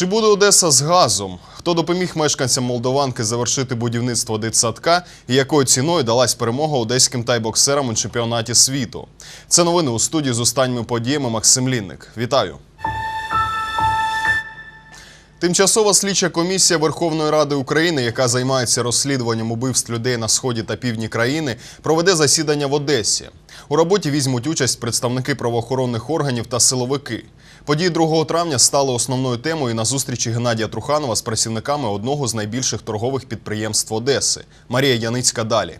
Чи буде Одеса з газом? Хто допоміг мешканцям Молдованки завершити будівництво дитсадка і якою ціною далась перемога одеським тайбоксерам у чемпіонаті світу? Це новини у студії з останніми подіями Максим Лінник. Вітаю! Тимчасова слідча комісія Верховної Ради України, яка займається розслідуванням убивств людей на сході та півдні країни, проведе засідання в Одесі. У роботі візьмуть участь представники правоохоронних органів та силовики. Події 2 травня стали основною темою на зустрічі Геннадія Труханова з працівниками одного з найбільших торгових підприємств Одеси. Марія Яницька далі.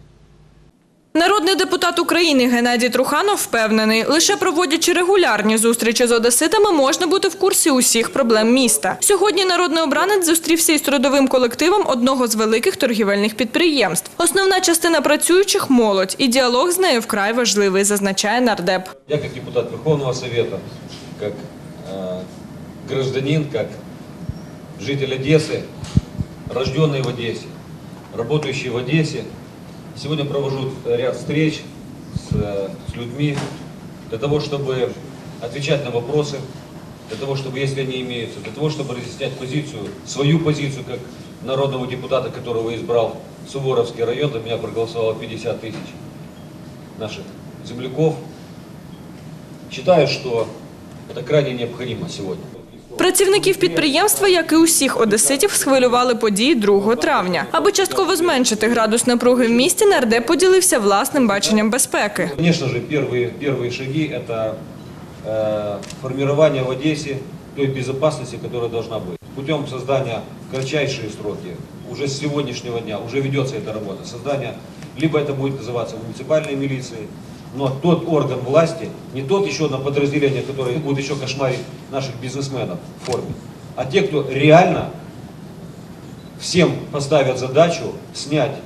Народний депутат України Геннадій Труханов впевнений, лише проводячи регулярні зустрічі з одеситами, можна бути в курсі усіх проблем міста. Сьогодні народний обранець зустрівся із трудовим колективом одного з великих торгівельних підприємств. Основна частина працюючих молодь, і діалог з нею вкрай важливий, зазначає нардеп. Я как депутат Верховного Совета, как э, гражданин, как житель Одессы, рожденный в Одессе, работающий в Одессе, сегодня провожу ряд встреч с, э, с людьми для того, чтобы отвечать на вопросы, для того, чтобы, если они имеются, для того, чтобы разъяснять позицию, свою позицию, как народного депутата, которого избрал Суворовский район, за меня проголосовало 50 тысяч наших земляков, Считаю, что это крайне необходимо сегодня. Працівників підприємства, як і усіх одеситів, схвилювали події 2 травня. Аби частково зменшити градус напруги в місті, нардеп поділився власним баченням безпеки. Конечно же, первые, первые шаги – это э, формирование в Одессе той безопасности, которая должна быть. Путем создания в кратчайшие сроки, уже с сегодняшнего дня, уже ведется эта работа, создание, либо это будет называться муниципальной милицией, но тот орган власти, не тот еще на подразделение, которое будет еще кошмарить наших бизнесменов в форме, а те, кто реально всем поставят задачу снять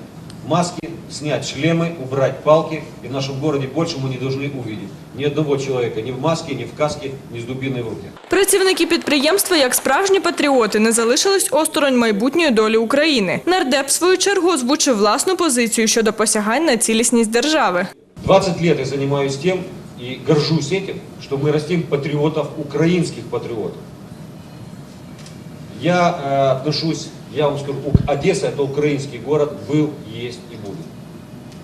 маски, снять шлемы, убрать палки, и в нашем городе больше мы не должны увидеть ни одного человека ни в маске, ни в каске, ни с дубиной в руке. Працівники підприємства, як справжні патріоти, не залишились осторонь майбутньої долі України. Нардеп в свою чергу озвучив власну позицію щодо посягань на цілісність держави. 20 лет я занимаюсь тем и горжусь этим, что мы растим патриотов, украинских патриотов. Я э, отношусь, я вам скажу, Одесса это украинский город, был, есть и будет.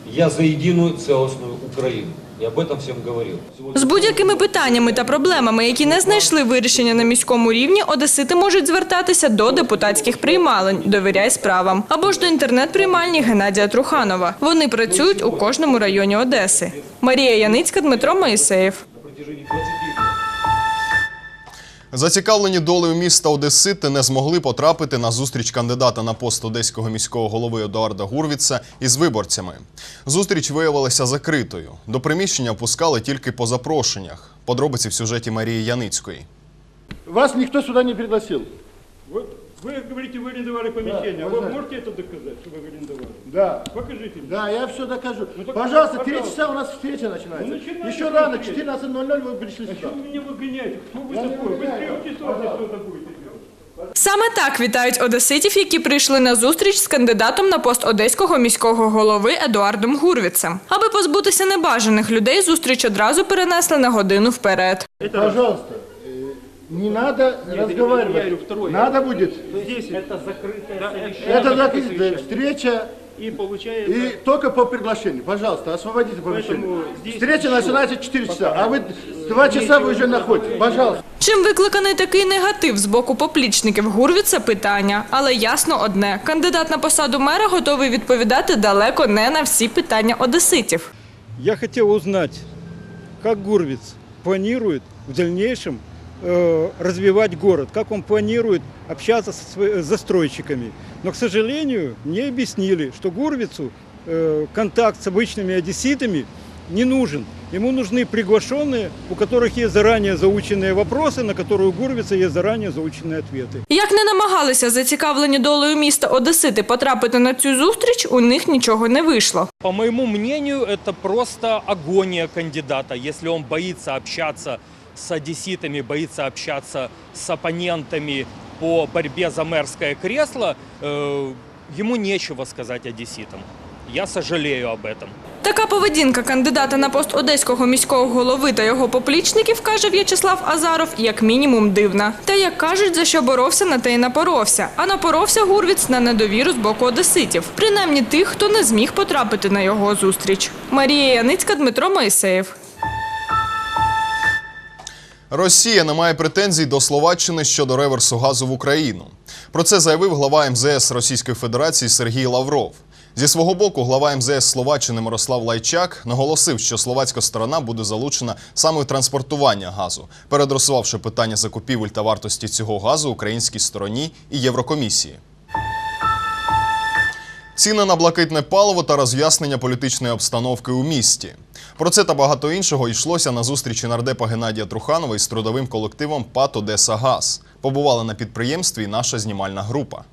Я за единую целостную Украину. И об этом всім говорив. З будь-якими питаннями та проблемами, які не знайшли вирішення на міському рівні, одесити можуть звертатися до депутатських приймалень «Довіряй справам» або ж до інтернет-приймальні Геннадія Труханова. Вони працюють у кожному районі Одеси. Марія Яницька, Дмитро Моїсеєв. Зацікавлені долею міста Одесити не змогли потрапити на зустріч кандидата на пост одеського міського голови Едуарда Гурвіца із виборцями. Зустріч виявилася закритою. До приміщення пускали тільки по запрошеннях. Подробиці в сюжеті Марії Яницької. Вас ніхто сюди не пригласил. Вот вы говорите, вы арендовали помещение. Да, вы да. можете это доказать, что вы арендовали? Да. Покажите мне. Да, я все докажу. Ну, так пожалуйста, пожалуйста. три часа у нас встреча начинается. Ну, начинайте Еще рано, встречу. 14.00 вы пришли А сюда. что вы меня выгоняете? Кто вы Я не такой? Вы выгоняю. трех часов здесь что-то будете делать. Саме так вітають одеситів, які прийшли на зустріч з кандидатом на пост одеського міського голови Едуардом Гурвіцем. Аби позбутися небажаних людей, зустріч одразу перенесли на годину вперед. Пожалуйста, э, не надо разговаривать. я говорю, второе. Надо будет. Здесь это закрытое Это закрытая встреча И получается... и только по приглашению. Пожалуйста, освободите помещение. Поэтому здесь Встреча всё. начинается в 4 часа, а вы 2 часа вы уже находитесь. Пожалуйста. Чим викликаний такий негатив з боку поплічників Гурвіца – питання. Але ясно одне – кандидат на посаду мера готовий відповідати далеко не на всі питання одеситів. Я хотел узнать, как Гурвиц планирует в дальнейшем э, развивать город, как он планирует общаться со свои- с застройщиками. Но, к сожалению, мне объяснили, что Гурвицу э, контакт с обычными одесситами не нужен. Ему нужны приглашенные, у которых есть заранее заученные вопросы, на которые у Гурвица есть заранее заученные ответы. Як не намагалися зацікавлені долею міста Одесити потрапити на цю зустріч, у них нічого не вийшло. По моему мнению, это просто агония кандидата. Если он боится общаться с одесситами, боится общаться с оппонентами по борьбе за мэрское кресло, э, ему нечего сказать одесситам. Я сожалею об этом. Така поведінка кандидата на пост одеського міського голови та його поплічників, каже В'ячеслав Азаров, як мінімум дивна. Та як кажуть, за що боровся, на те й напоровся. А напоровся Гурвіц на недовіру з боку одеситів, принаймні тих, хто не зміг потрапити на його зустріч. Марія Яницька, Дмитро Моїсеєв. Росія не має претензій до Словаччини щодо реверсу газу в Україну. Про це заявив глава МЗС Російської Федерації Сергій Лавров. Зі свого боку, глава МЗС Словаччини Мирослав Лайчак наголосив, що словацька сторона буде залучена саме в транспортування газу, передросувавши питання закупівель та вартості цього газу українській стороні і Єврокомісії. Ціни на блакитне паливо та роз'яснення політичної обстановки у місті. Про це та багато іншого йшлося на зустрічі нардепа Геннадія Труханова із трудовим колективом ПАТ «Одеса Газ». Побувала на підприємстві і наша знімальна група.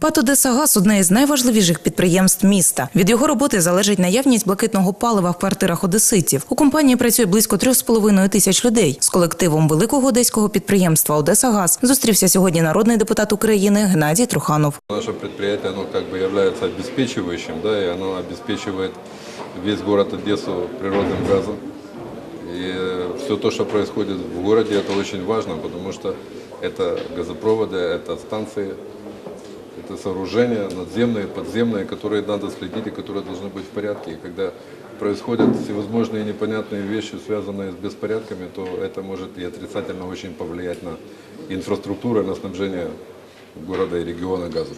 ПАТ «Одесагаз» – одне із найважливіших підприємств міста. Від його роботи залежить наявність блакитного палива в квартирах одеситів. У компанії працює близько 3,5 тисяч людей. З колективом великого одеського підприємства «Одесагаз» зустрівся сьогодні народний депутат України Геннадій Труханов. Наше предприятие, оно как бы является обеспечивающим, да, и оно обеспечивает весь город Одессу природным газом. И все то, что происходит в городе, это очень важно, потому что это газопроводы, это станции, это сооружения надземные, подземные, которые надо следить и которые должны быть в порядке. И когда происходят всевозможные непонятные вещи, связанные с беспорядками, то это может и отрицательно очень повлиять на инфраструктуру, и на снабжение города и региона газом.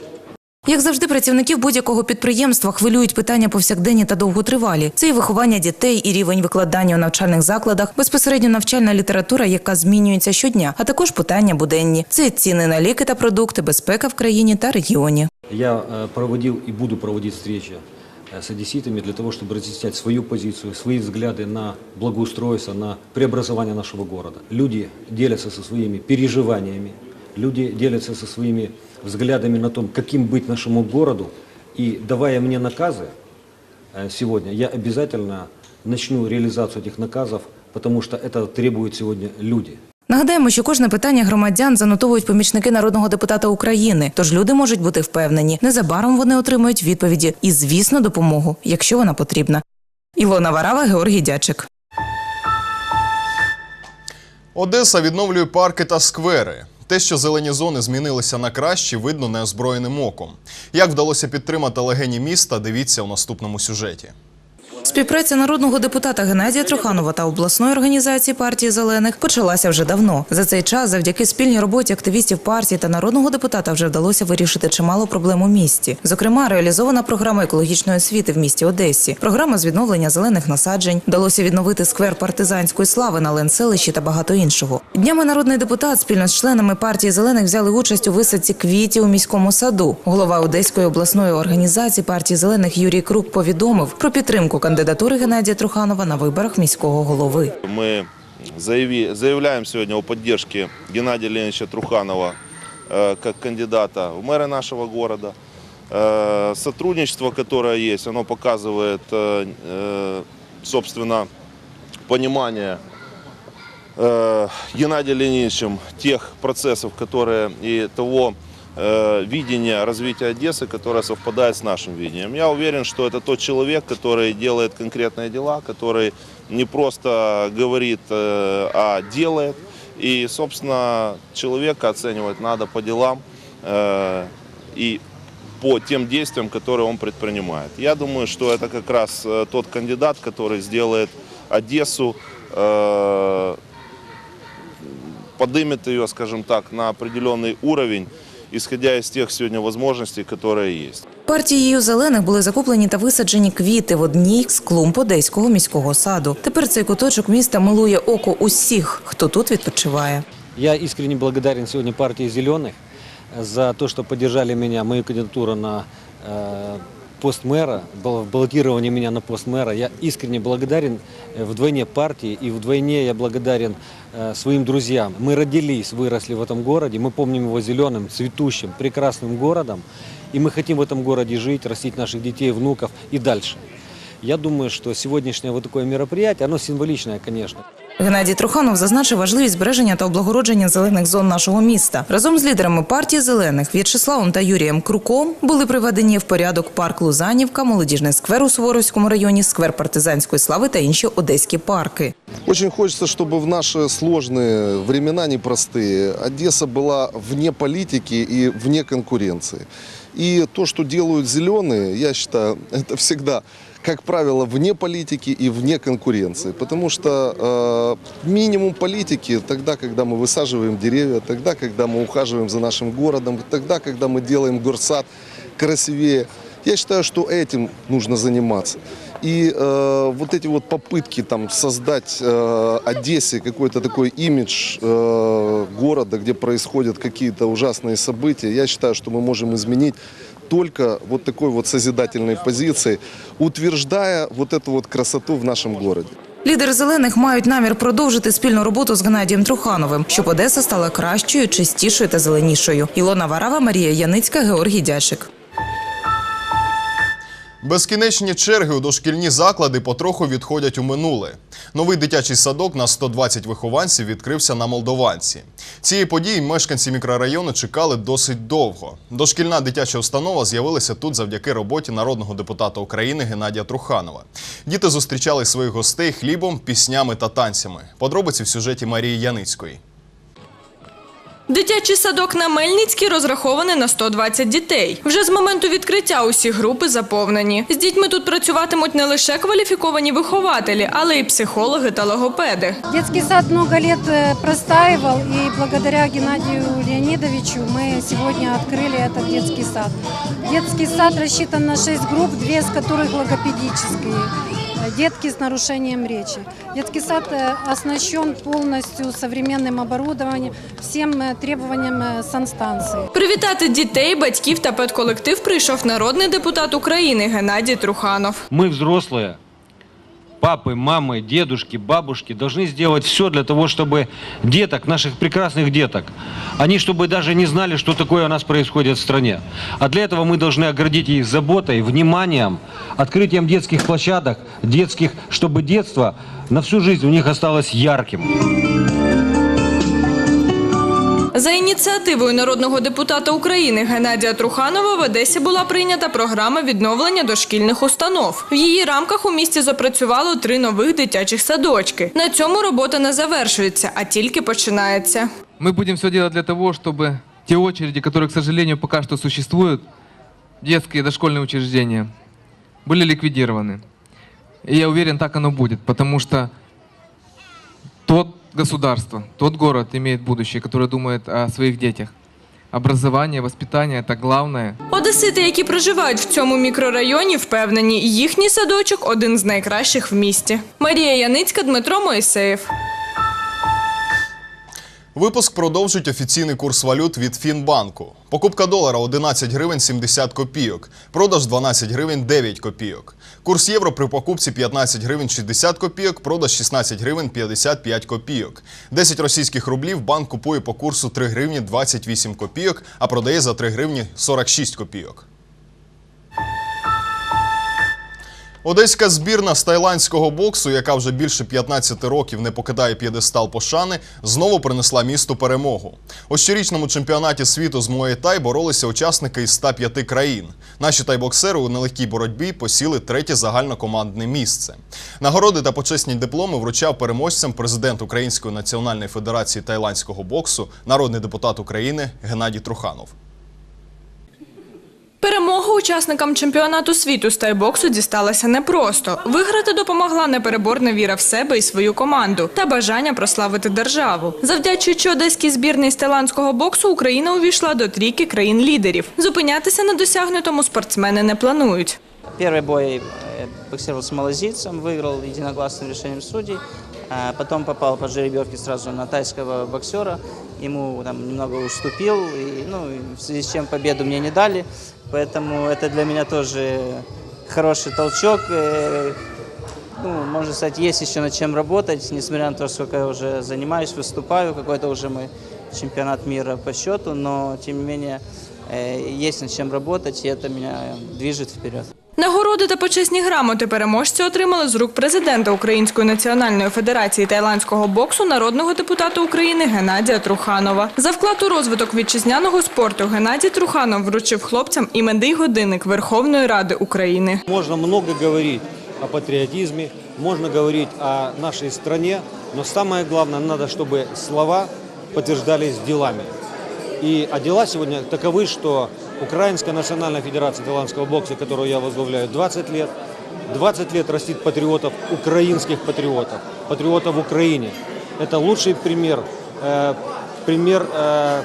Як завжди, працівників будь-якого підприємства хвилюють питання повсякденні та довготривалі. Це і виховання дітей, і рівень викладання у навчальних закладах, безпосередньо навчальна література, яка змінюється щодня, а також питання буденні. Це ціни на ліки та продукти, безпека в країні та регіоні. Я э, проводил и буду проводить встречи э, с одесситами для того, чтобы разъяснять свою позицию, свои взгляды на благоустройство, на преобразование нашего города. Люди делятся со своими переживаниями, люди делятся со своими взглядами на том, каким быть нашему городу. И давая мне наказы э, сегодня, я обязательно начну реализацию этих наказов, потому что это требуют сегодня люди. Нагадаємо, що кожне питання громадян занотовують помічники народного депутата України. Тож люди можуть бути впевнені, незабаром вони отримують відповіді і, звісно, допомогу, якщо вона потрібна. Ілона Варава, Георгій Дячик. Одеса відновлює парки та сквери. Те, що зелені зони змінилися на краще, видно неозброєним оком. Як вдалося підтримати легені міста, дивіться у наступному сюжеті. Співпраця народного депутата Геннадія Труханова та обласної організації партії зелених почалася вже давно. За цей час, завдяки спільній роботі активістів партії та народного депутата, вже вдалося вирішити чимало проблем у місті. Зокрема, реалізована програма екологічної освіти в місті Одесі, програма з відновлення зелених насаджень. Вдалося відновити сквер партизанської слави на Ленселищі та багато іншого. Днями народний депутат спільно з членами партії зелених взяли участь у висадці квітів у міському саду. Голова Одеської обласної організації партії зелених Юрій Крук повідомив про підтримку кандидатури Геннадія Труханова на виборах міського голови. Мы заяви- заявляем сегодня о поддержке Геннадия Леонидовича Труханова э, как кандидата в мэры нашего города. Э, Сотрудничество, которое есть, оно показывает, э, э, собственно, понимание э, Геннадием Леонидовичем тех процессов, которые и того э, видения развития Одессы, которое совпадает с нашим видением. Я уверен, что это тот человек, который делает конкретные дела, который не просто говорит, э, а делает. И, собственно, человека оценивать надо по делам э, и по тем действиям, которые он предпринимает. Я думаю, что это как раз тот кандидат, который сделает Одессу поднимет ее, скажем так, на определенный уровень, исходя из тех сегодня возможностей, которые есть. Партією зелених були закуплені та висаджені квіти в одній з клумб Одеського міського саду. Тепер цей куточок міста милує око усіх, хто тут відпочиває. Я искренне благодарен сегодня партии «Зеленых» за то, что поддержали меня, мою кандидатуру на э, пост мэра, бал- баллотирование меня на пост мэра. Я искренне благодарен э, вдвойне партии и вдвойне я благодарен э, своим друзьям. Мы родились, выросли в этом городе, мы помним его зеленым, цветущим, прекрасным городом. И мы хотим в этом городе жить, растить наших детей, внуков и дальше. Я думаю, что сегодняшнее вот такое мероприятие, оно символичное, конечно. Геннадій Труханов зазначив важливість збереження та облагородження зелених зон нашого міста. Разом з лідерами партії зелених В'ячеславом та Юрієм Круком були приведені в порядок парк Лузанівка, молодіжний сквер у Суворовському районі, сквер партизанської слави та інші одеські парки. Очень хочется, чтобы в наши сложные времена непростые Одесса была вне политики и вне конкуренции. И то, что делают зеленые, я считаю, это всегда, как правило, вне политики и вне конкуренции. Потому что э, минимум политики тогда, когда мы высаживаем деревья, тогда, когда мы ухаживаем за нашим городом, тогда, когда мы делаем горсад красивее. Я считаю, что этим нужно заниматься. И э, вот эти вот попытки там создать э, Одессе какой-то такой имидж э, города, где происходят какие-то ужасные события, я считаю, что мы можем изменить только вот такой вот созидательной позицией, утверждая вот эту вот красоту в нашем городе. Лідери зелених мають намір продовжити спільну роботу з Геннадієм Трухановим, щоб Одеса стала кращою, чистішою та зеленішою. Ілона Варава, Марія Яницька, Георгій Дячик. Безкінечні черги у дошкільні заклади потроху відходять у минуле. Новий дитячий садок на 120 вихованців відкрився на Молдованці. Цієї події мешканці мікрорайону чекали досить довго. Дошкільна дитяча установа з'явилася тут завдяки роботі народного депутата України Геннадія Труханова. Діти зустрічали своїх гостей хлібом, піснями та танцями. Подробиці в сюжеті Марії Яницької. Дитячий садок на Мельницькій розрахований на 120 дітей. Вже з моменту відкриття усі групи заповнені. З дітьми тут працюватимуть не лише кваліфіковані вихователі, але й психологи та логопеди. Детский сад много лет э, простаивал, и благодаря Геннадию Леонидовичу мы сегодня открыли этот детский сад. Детский сад рассчитан на 6 групп, две из которых логопедические. э, Детки с нарушением речи. Детский сад э, оснащен полностью современным оборудованием, всем э, требованиям э, санстанции. Привітати дітей, батьків та педколектив прийшов народний депутат України Геннадій Труханов. Мы взрослые, папы, мамы, дедушки, бабушки должны сделать все для того, чтобы деток, наших прекрасных деток, они чтобы даже не знали, что такое у нас происходит в стране. А для этого мы должны оградить их заботой, вниманием, открытием детских площадок, детских, чтобы детство на всю жизнь у них осталось ярким. За ініціативою народного депутата України Геннадія Труханова в Одесі була прийнята програма відновлення дошкільних установ. В її рамках у місті запрацювало три нових дитячих садочки. На цьому робота не завершується, а тільки починається. Мы будем все делать для того, чтобы те очереди, которые, к сожалению, пока что существуют, детские и дошкольные учреждения, были ликвидированы. И я уверен, так оно будет, потому что тот государство, тот город имеет будущее, которое думает о своих детях. Образование, воспитание – это главное. Одесити, які проживають в цьому мікрорайоні, впевнені, їхній садочок один з найкращих в місті. Марія Яницька, Дмитро Моїсеєв. Випуск продовжить офіційний курс валют від Фінбанку. Покупка долара 11 гривень 70 копійок, продаж 12 гривень 9 копійок. Курс євро при покупці 15 гривень 60 копійок, продаж 16 гривень 55 копійок. 10 російських рублів банк купує по курсу 3 гривні 28 копійок, а продає за 3 гривні 46 копійок. Одеська збірна з тайландського боксу, яка вже більше 15 років не покидає п'єдестал пошани, знову принесла місту перемогу. У щорічному чемпіонаті світу з Муay-Тай боролися учасники із 105 країн. Наші тайбоксери у нелегкій боротьбі посіли третє загальнокомандне місце. Нагороди та почесні дипломи вручав переможцям президент Української національної федерації тайландського боксу, народний депутат України Геннадій Труханов. Перемога учасникам чемпіонату світу з тайбоксу дісталася непросто. Виграти допомогла непереборна віра в себе і свою команду та бажання прославити державу. Завдячуючи одеській збірній з тайландського боксу, Україна увійшла до трійки країн-лідерів. Зупинятися на досягнутому спортсмени не планують. Первый бой э, боксировал с малазийцем, выиграл единогласным решением судей. А Потом попал по жеребьевке сразу на тайского боксера. Ему там немного уступил, и, ну, в связи с чем победу мне не дали. Поэтому это для меня тоже хороший толчок. Э, Ну, можно сказать, есть еще над чем работать, несмотря на то, сколько я уже занимаюсь, выступаю, какой-то уже мой чемпионат мира по счету, но тем не менее э, есть над чем работать, и это меня движет вперед. Нагороди та почесні грамоти переможці отримали з рук президента Української національної федерації тайландського боксу народного депутата України Геннадія Труханова. За вклад у розвиток вітчизняного спорту Геннадій Труханов вручив хлопцям іменний годинник Верховної Ради України. Можно много говорить о патриотизме, можно говорить о стране, но самое главное, надо, чтобы слова подтверждались делами. И, а дела сегодня таковы, что Украинская национальная федерация таиландского бокса, которую я возглавляю 20 лет, 20 лет растит патриотов, украинских патриотов, патриотов в Украине. Это лучший пример, э, пример, э,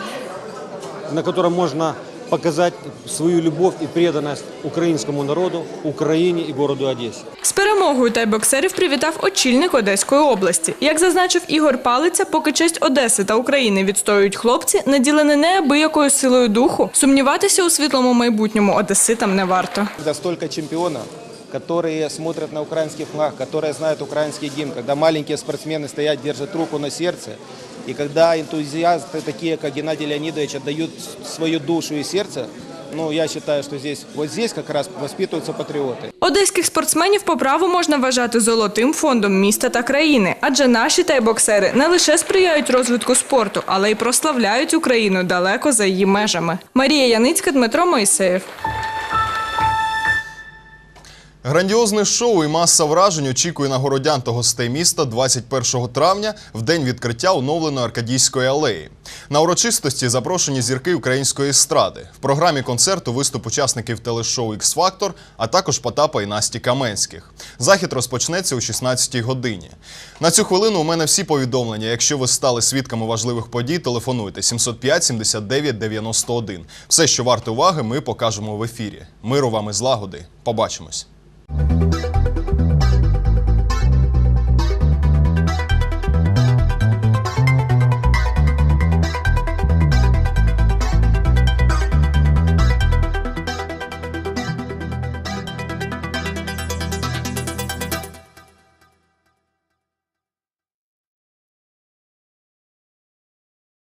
на котором можно показать свою любовь и преданность украинскому народу, Украине и городу Одессе. З перемогою тайбоксерів привітав очільник Одеської області. Як зазначив Ігор Палиця, поки честь Одеси та України відстоюють хлопці, наділені неабиякою силою духу, сумніватися у світлому майбутньому одеситам не варто. Когда столько чемпионов, которые смотрят на украинский флаг, которые знают украинский гимн, когда маленькие спортсмены стоят, держат руку на сердце, и когда энтузиасты, такие как Геннадий Леонидович, отдают свою душу и сердце, ну, я вважаю, що здесь, вот здесь как раз патриоты. Одеських спортсменів по праву можна вважати золотим фондом міста та країни, адже наші тайбоксери не лише сприяють розвитку спорту, але й прославляють Україну далеко за її межами. Марія Яницька, Дмитро Моїсеєв. Грандіозне шоу і маса вражень очікує на городян та гостей міста 21 травня в день відкриття оновленої Аркадійської алеї. На урочистості запрошені зірки української естради. В програмі концерту виступ учасників телешоу «Ікс Фактор», а також Потапа і Насті Каменських. Захід розпочнеться о 16-й годині. На цю хвилину у мене всі повідомлення. Якщо ви стали свідками важливих подій, телефонуйте 705 79 91. Все, що варте уваги, ми покажемо в ефірі. Миру вам і злагоди. Побачимось. Thank you.